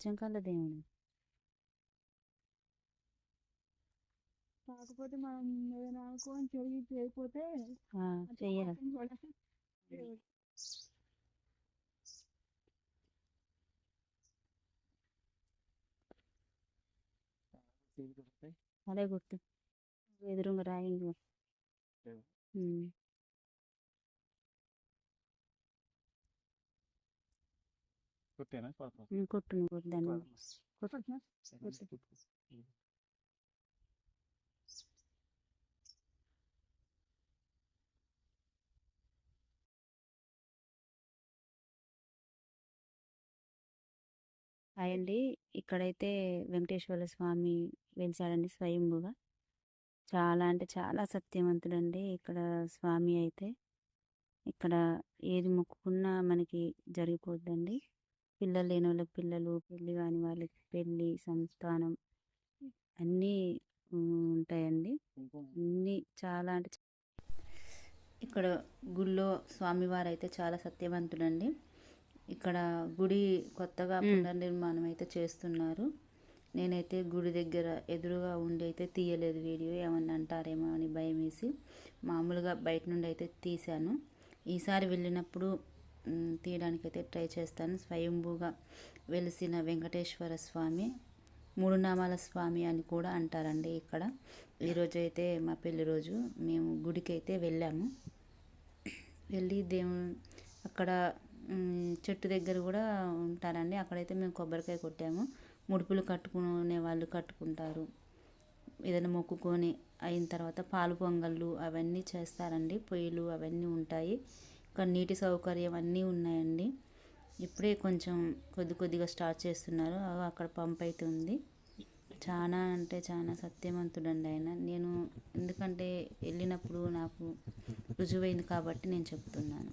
అచ్చం కళ్ళ దేవుడు కాకపోతే మనం ఏదైనా అనుకోని చెయ్యి చేయకపోతే ఆ, చెయ్యాలి. అదే గుర్తు. ఎదురుగా రాయింగ్ కొట్టేనా? హాయ్ అండి. ఇక్కడైతే వెంకటేశ్వర స్వామి వెలిసాడండి స్వయంభుగా చాలా అంటే చాలా సత్యవంతుడండి ఇక్కడ స్వామి అయితే. ఇక్కడ ఏది మొక్కుకున్నా మనకి జరిగిపోద్దండి. పిల్లలు లేని వాళ్ళకి పిల్లలు పెళ్ళి కాని వాళ్ళకి పెళ్ళి సంతానం అన్నీ ఉంటాయండి. అన్నీ చాలా అంటే ఇక్కడ గుళ్ళో స్వామివారు అయితే చాలా సత్యవంతుడండి. ఇక్కడ గుడి కొత్తగా పునర్నిర్మాణం అయితే చేస్తున్నారు. నేనైతే గుడి దగ్గర ఎదురుగా ఉండి అయితే తీయలేదు వీడియో ఏమన్నా అంటారేమో అని భయం వేసి మామూలుగా బయట నుండి అయితే తీశాను. ఈసారి వెళ్ళినప్పుడు తీయడానికైతే ట్రై చేస్తాను. స్వయంభూగా వెలిసిన వెంకటేశ్వర స్వామి మూడు నామాల స్వామి అని కూడా అంటారండి ఇక్కడ. ఈరోజు అయితే మా పెళ్ళి రోజు మేము గుడికి అయితే వెళ్ళాము. వెళ్ళి దేవు అక్కడ చెట్టు దగ్గర కూడా ఉంటారండి. అక్కడైతే మేము కొబ్బరికాయ కొట్టాము. ముడుపులు కట్టుకునే వాళ్ళు కట్టుకుంటారు. ఏదైనా మొక్కుకొని అయిన తర్వాత పాలు పొంగళ్ళు అవన్నీ చేస్తారండి. పొయ్యిలు అవన్నీ ఉంటాయి. ఇక్కడ నీటి సౌకర్యం అన్నీ ఉన్నాయండి. ఇప్పుడే కొంచెం కొద్ది కొద్దిగా స్టార్ట్ చేస్తున్నారు. అక్కడ పంప్ అయితే ఉంది చాలా అంటే చాలా సత్యవంతుడండి ఆయన. నేను ఎందుకంటే వెళ్ళినప్పుడు నాకు రుజువైంది కాబట్టి నేను చెప్తున్నాను.